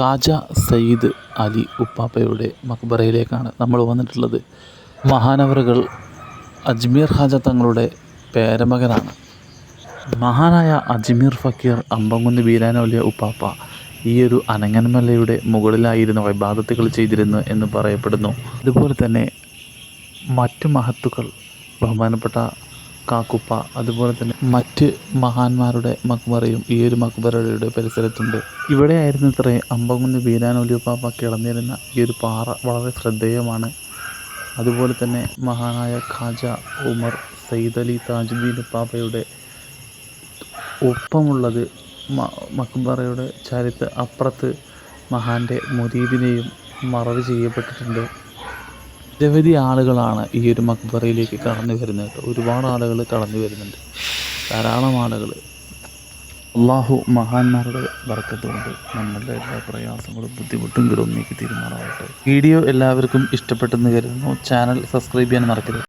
ഖാജ സയ്യിദ് അലി ഉപ്പാപ്പയുടെ മക്ബറയിലേക്കാണ് നമ്മൾ വന്നിട്ടുള്ളത്. മഹാനവറുകൾ അജ്മീർ ഖാജ തങ്ങളുടെ പേരമകനാണ്. മഹാനായ അജ്മീർ ഫക്കീർ അമ്പംകുന്ന് ബീരാനൗലിയ ഉപ്പാപ്പ ഈ ഒരു അനങ്ങന്മലയുടെ മുകളിലായിരുന്നു ഇബാദത്തുകൾ ചെയ്തിരുന്നു എന്ന് പറയപ്പെടുന്നു. അതുപോലെ തന്നെ മറ്റ് മഹത്തുക്കൾ ബഹുമാനപ്പെട്ട കാക്കുപ്പ അതുപോലെ തന്നെ മറ്റ് മഹാന്മാരുടെ മക്ബറയും ഈ ഒരു മക്ബറയുടെ പരിസരത്തുണ്ട്. ഇവിടെയായിരുന്നു ഇത്രേ അമ്പകുന്ന് ബീരാനൊലിയപ്പാപ്പ കിടന്നിരുന്ന ഈ ഒരു പാറ വളരെ ശ്രദ്ധേയമാണ്. അതുപോലെ തന്നെ മഹാനായ ഖാജ ഉമർ സയ്യിദ് അലി താജുദ്ദീൻ പാപ്പയുടെ ഒപ്പമുള്ളത് മക്ബറയുടെ ചരിത്ര അപ്പുറത്ത് മഹാന്റെ മുരീദിനെയും മറവ് ചെയ്യപ്പെട്ടിട്ടുണ്ട്. നിരവധി ആളുകളാണ് ഈ ഒരു മക്ബറയിലേക്ക് കടന്നു വരുന്നത്. ഒരുപാട് ആളുകൾ കടന്നു വരുന്നുണ്ട്. ധാരാളം ആളുകൾ അള്ളാഹു മഹാന്മാരുടെ വർക്കത്തുകൊണ്ട് നമ്മളുടെ എല്ലാ പ്രയാസങ്ങളും ബുദ്ധിമുട്ടും നീക്കി തീരുമാനമാകട്ടെ. വീഡിയോ എല്ലാവർക്കും ഇഷ്ടപ്പെട്ടെന്ന് കരുതുന്നു. ചാനൽ സബ്സ്ക്രൈബ് ചെയ്യാൻ മറക്കരുത്.